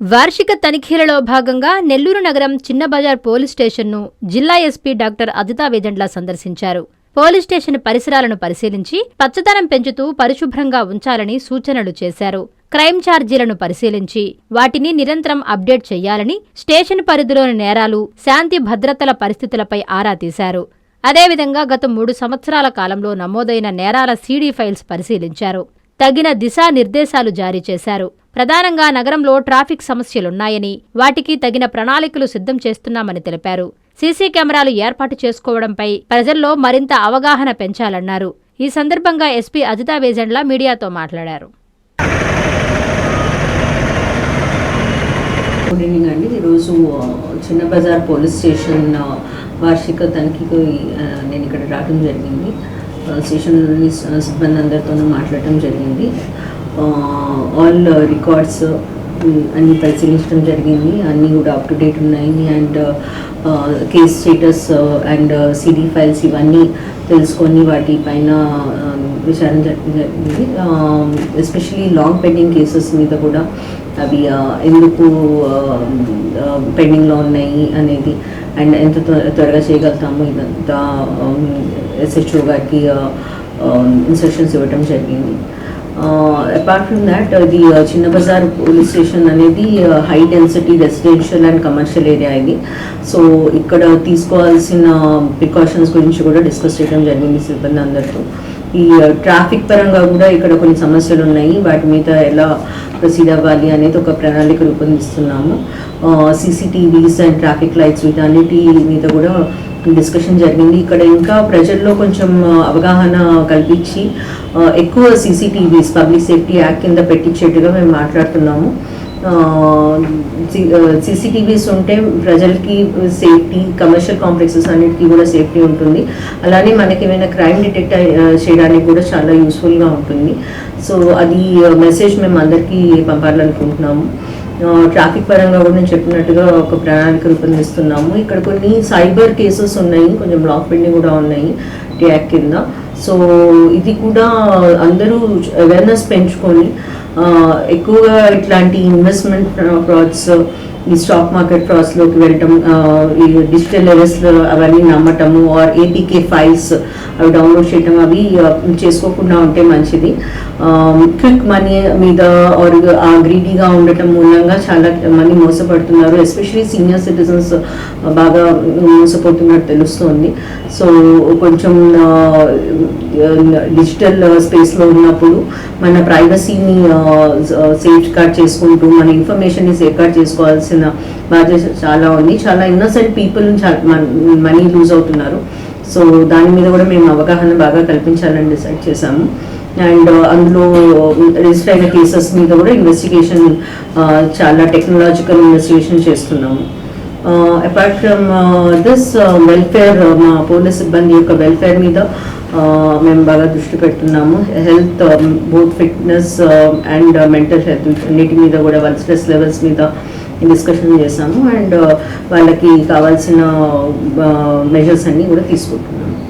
వార్షిక తనిఖీలలో భాగంగా నెల్లూరు నగరం చిన్న బజార్ పోలీస్ స్టేషన్ను జిల్లా ఎస్పీ డాక్టర్ అదితా వేజండ్ల సందర్శించారు. పోలీస్ స్టేషన్ పరిసరాలను పరిశీలించి పచ్చదనం పెంచుతూ పరిశుభ్రంగా ఉంచాలని సూచనలు చేశారు. క్రైమ్ ఛార్జీలను పరిశీలించి వాటిని నిరంతరం అప్డేట్ చేయాలని స్టేషన్ పరిధిలోని నేరాలు శాంతి భద్రతల పరిస్థితులపై ఆరా తీశారు. అదేవిధంగా గత మూడు సంవత్సరాల కాలంలో నమోదైన నేరాల సీడీ ఫైల్స్ పరిశీలించారు. తగిన దిశానిర్దేశాలు జారీ చేశారు. ప్రధానంగా నగరంలో ట్రాఫిక్ సమస్యలున్నాయని వాటికి తగిన ప్రణాళికలు సిద్ధం చేస్తున్నామని తెలిపారు. సీసీ కెమెరాలు ఏర్పాటు చేసుకోవడంపై ప్రజల్లో మరింత అవగాహన పెంచాలన్నారు. ఈ సందర్భంగా ఎస్పీ అజితా వేజండ్ల మీడియాతో మాట్లాడారు. గుడ్ ఈవినింగ్ అండి. ఈరోజు చిన్న బజార్ పోలీస్ స్టేషన్ వార్షిక తనిఖీకి నేను ఇక్కడ రావడం జరిగింది. స్టేషన్లోని సిబ్బంది అందరితోనూ మాట్లాడటం జరిగింది. ఆల్ రికార్డ్స్ uh, uh, అన్ని పరిశీలించడం జరిగింది. అన్నీ కూడా అప్ టు డేట్ ఉన్నాయి. And case status and CD files ఇవన్నీ తెలుసుకొని వాటి పైన um, విచారణ జరిగింది. ఎస్పెషలీ లాంగ్ పెండింగ్ కేసెస్ మీద కూడా అవి uh, ఎందుకు um, పెండింగ్లో ఉన్నాయి అనేది అండ్ ఎంత త్వ- త్వరగా చేయగలుగుతాము ఇదంతా um, ఎస్హెచ్ఓ గారికి ఇన్స్ట్రక్షన్స్ ఇవ్వటం జరిగింది. అపార్ట్ ఫ్రమ్ దాట్ ఇది చిన్న బజార్ పోలీస్ స్టేషన్ అనేది high density residential and commercial area ఇది. సో ఇక్కడ తీసుకోవాల్సిన um, ప్రికాషన్స్ గురించి కూడా డిస్కస్ చేయడం జరిగింది సిబ్బంది అందరితో. ఈ uh, ట్రాఫిక్ పరంగా కూడా ఇక్కడ కొన్ని సమస్యలు ఉన్నాయి. వాటి మీద ఎలా ప్రొసీడ్ అవ్వాలి అనేది ఒక ప్రణాళిక రూపొందిస్తున్నాము. సీసీటీవీస్ అండ్ ట్రాఫిక్ లైట్స్ వీటన్నిటి మీద కూడా డిస్కషన్ జరిగింది. ఇక్కడ ఇంకా ప్రజల్లో కొంచెం అవగాహన కల్పించి ఎక్కువ సీసీటీవీస్ పబ్లిక్ సేఫ్టీ యాక్ట్ కింద పెట్టించేట్టుగా మేము మాట్లాడుతున్నాము. సీసీటీవీస్ ఉంటే ప్రజలకి సేఫ్టీ కమర్షియల్ కాంప్లెక్సెస్ అన్నిటికీ కూడా సేఫ్టీ ఉంటుంది. అలానే మనకి ఏమైనా క్రైమ్ డిటెక్ట్ చేయడానికి కూడా చాలా యూస్ఫుల్గా ఉంటుంది. సో అది మెసేజ్ మేము అందరికీ పంపాలనుకుంటున్నాము. ట్రాఫిక్ పరంగా కూడా నేను చెప్పినట్టుగా ఒక ప్రణాళిక రూపొందిస్తున్నాము. ఇక్కడ కొన్ని సైబర్ కేసెస్ ఉన్నాయి కొంచెం బ్లాక్ పెండింగ్ కూడా ఉన్నాయి ట్యాక్ కింద. సో ఇది కూడా అందరూ అవేర్నెస్ పెంచుకొని ఎక్కువగా ఇట్లాంటి ఇన్వెస్ట్మెంట్ ఫ్రాడ్స్ ఈ స్టాక్ మార్కెట్ ఫ్రాడ్స్లోకి వెళ్ళటం ఈ డిజిటల్ లెవెల్స్లో అవన్నీ నమ్మటము ఆర్ ఏపీకే ఫైల్స్ అవి డౌన్లోడ్ చేయటం అవి చేసుకోకుండా ఉంటే మంచిది. క్విక్ మనీ మీద ఆర్ ఆ గ్రీడీగా ఉండటం మూలంగా చాలా మంది మోసపడుతున్నారు. ఎస్పెషలీ సీనియర్ సిటిజన్స్ బాగా మోసపోతున్నట్టు తెలుస్తుంది. సో కొంచెం డిజిటల్ స్పేస్లో ఉన్నప్పుడు మన ప్రైవసీని సేఫ్ గార్డ్ చేసుకుంటూ మన ఇన్ఫర్మేషన్ని సేఫ్ గార్డ్ చేసిన బాధ్యత చాలా ఉంది చాలా ఇన్నోసెంట్ పీపుల్ మనీ లూజ్ అవుతున్నారు. సో దాని మీద కూడా మేము అవగాహన బాగా కల్పించాలని డిసైడ్ చేశాము. అండ్ అందులో రిజిస్టర్ అయిన కేసెస్ మీద కూడా ఇన్వెస్టిగేషన్ చాలా టెక్నాలజికల్ ఇన్వెస్టిగేషన్ చేస్తున్నాము. అపార్ట్ ఫ్రమ్ దిస్ వెల్ఫేర్ మా పోలీస్ సిబ్బంది యొక్క వెల్ఫేర్ మీద మేము బాగా దృష్టి పెడుతున్నాము. Health both fitness and mental health అన్నిటి మీద కూడా వాళ్ళ స్ట్రెస్ లెవెల్స్ మీద డిస్కషన్ చేశాము. అండ్ uh, వాళ్ళకి కావాల్సిన uh, మెజర్స్ అన్నీ కూడా తీసుకుంటున్నాము.